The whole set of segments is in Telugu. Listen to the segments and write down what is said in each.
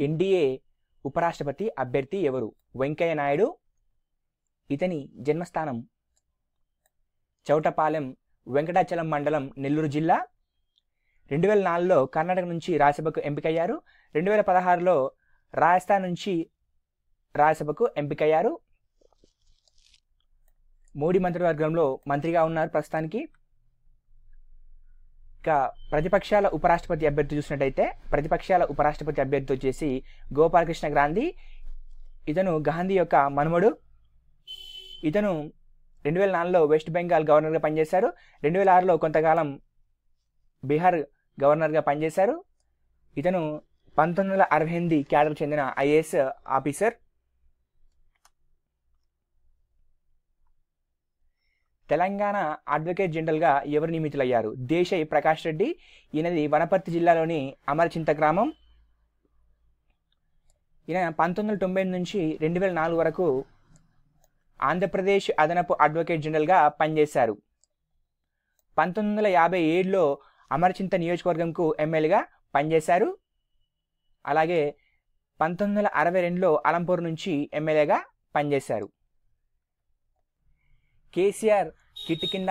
ఎన్డీఏ ఉపరాష్ట్రపతి అభ్యర్థి ఎవరు? వెంకయ్య నాయుడు. ఇతని జన్మస్థానం చౌటపాలెం వెంకటాచలం మండలం నెల్లూరు జిల్లా. రెండు వేల నాలుగులో కర్ణాటక నుంచి రాజ్యసభకు ఎంపికయ్యారు. రెండు వేల పదహారులో రాజస్థాన్ నుంచి రాజ్యసభకు ఎంపికయ్యారు. మోడీ మంత్రివర్గంలో మంత్రిగా ఉన్నారు ప్రస్తుతానికి. ఇక ప్రతిపక్షాల ఉపరాష్ట్రపతి అభ్యర్థి చూసినట్టయితే ప్రతిపక్షాల ఉపరాష్ట్రపతి అభ్యర్థి వచ్చేసి గోపాలకృష్ణ గాంధీ. ఇతను గాంధీ యొక్క మనుమడు. ఇతను రెండు వేల నాలుగులో వెస్ట్ బెంగాల్ గవర్నర్గా పనిచేశారు. రెండు వేల ఆరులో కొంతకాలం బీహార్ గవర్నర్గా పనిచేశారు. ఇతను పంతొమ్మిది వందల అరవై ఎనిమిది క్యాడర్ చెందిన ఐఏఎస్ ఆఫీసర్. తెలంగాణ అడ్వకేట్ జనరల్గా ఎవరు నియమితులయ్యారు? దేశై ప్రకాష్ రెడ్డి ఈయనది వనపర్తి జిల్లాలోని అమరచింత గ్రామం. ఈయన పంతొమ్మిది వందల తొంభై ఎనిమిది నుంచి రెండు వేల నాలుగు వరకు ఆంధ్రప్రదేశ్ అదనపు అడ్వకేట్ జనరల్గా పనిచేశారు. పంతొమ్మిది వందల యాభై ఏడులో అమరచింత నియోజకవర్గంకు ఎమ్మెల్యేగా పనిచేశారు. అలాగే పంతొమ్మిది వందల అరవై రెండులో అలంపూర్ నుంచి ఎమ్మెల్యేగా పనిచేశారు. కేసీఆర్ కిట్ కింద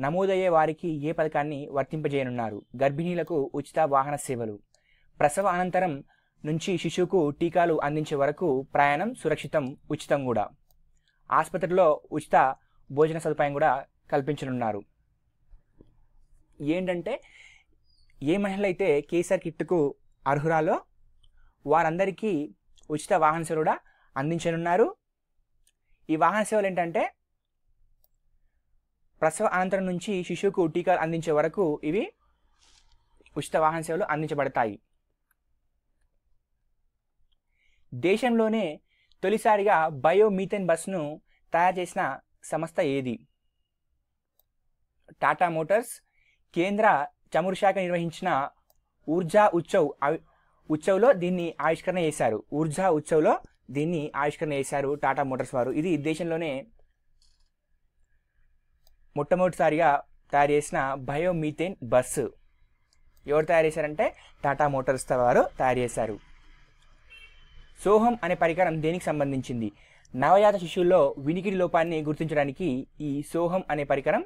నమోదయ్యే వారికి ఏ పథకాన్ని వర్తింపజేయనున్నారు? గర్భిణీలకు ఉచిత వాహన సేవలు. ప్రసవ అనంతరం నుంచి శిశువుకు టీకాలు అందించే వరకు ప్రయాణం సురక్షితం ఉచితం కూడా. ఆసుపత్రిలో ఉచిత భోజన సదుపాయం కూడా కల్పించనున్నారు. ఏంటంటే ఏ మహిళలైతే అయితే కేసీఆర్ కిట్కు అర్హురాలో వారందరికీ ఉచిత వాహన సేవలు కూడా అందించనున్నారు. ఈ వాహన సేవలు ఏంటంటే ప్రసవ అనంతరం నుంచి శిశువుకు టీకాలు అందించే వరకు ఇవి ఉచిత వాహన సేవలు అందించబడతాయి. దేశంలోనే తొలిసారిగా బయోమీథెన్ బస్ను తయారు చేసిన సంస్థ ఏది? టాటా మోటార్స్ కేంద్ర చమురు శాఖ నిర్వహించిన ఊర్జా ఉత్సవ్ ఉత్సవ్లో దీన్ని ఆవిష్కరణ చేశారు. ఊర్జా ఉత్సవ్లో దీన్ని ఆవిష్కరణ చేశారు టాటా మోటార్స్ వారు. ఇది దేశంలోనే మొట్టమొదటిసారిగా తయారు చేసిన బయోమీథేన్ బస్సు. ఎవరు తయారు చేశారంటే టాటా మోటార్స్ వారు తయారు చేశారు. సోహం అనే పరికరం దేనికి సంబంధించింది? నవజాత శిశువుల్లో వినికిడి లోపాన్ని గుర్తించడానికి ఈ సోహం అనే పరికరం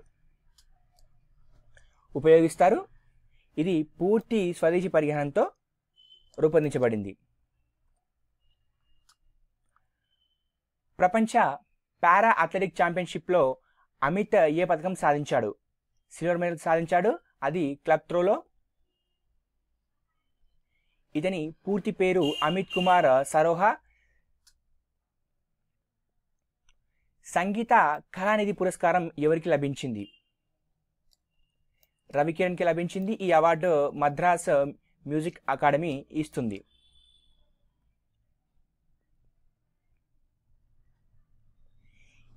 ఉపయోగిస్తారు. ఇది పూర్తి స్వదేశీ పరిజ్ఞానంతో రూపొందించబడింది. ప్రపంచ పారా అథ్లెటిక్ ఛాంపియన్షిప్లో అమిత్ ఏ పథకం సాధించాడు? సిల్వర్ మెడల్ సాధించాడు. అది క్లబ్ త్రోలో. ఇతని పూర్తి పేరు అమిత్ కుమార్ సరోహా. సంగీత కళానిధి పురస్కారం ఎవరికి లభించింది? రవికిరణ్కి లభించింది. ఈ అవార్డు మద్రాస్ మ్యూజిక్ అకాడమీ ఇస్తుంది.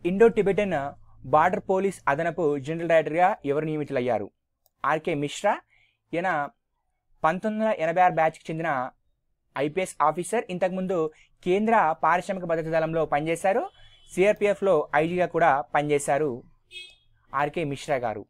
ఇండో టిబెటన్ బార్డర్ పోలీస్ అదనపు జనరల్ డైరెక్టర్గా ఎవరు నియమితులయ్యారు? ఆర్కే మిశ్రా ఈయన పంతొమ్మిది వందల ఎనభై ఆరు బ్యాచ్కి చెందిన ఐపీఎస్ ఆఫీసర్. ఇంతకుముందు కేంద్ర పారిశ్రామిక భద్రత దళంలో పనిచేశారు. సిఆర్పిఎఫ్లో ఐజీగా కూడా పనిచేశారు ఆర్కే మిశ్రా గారు.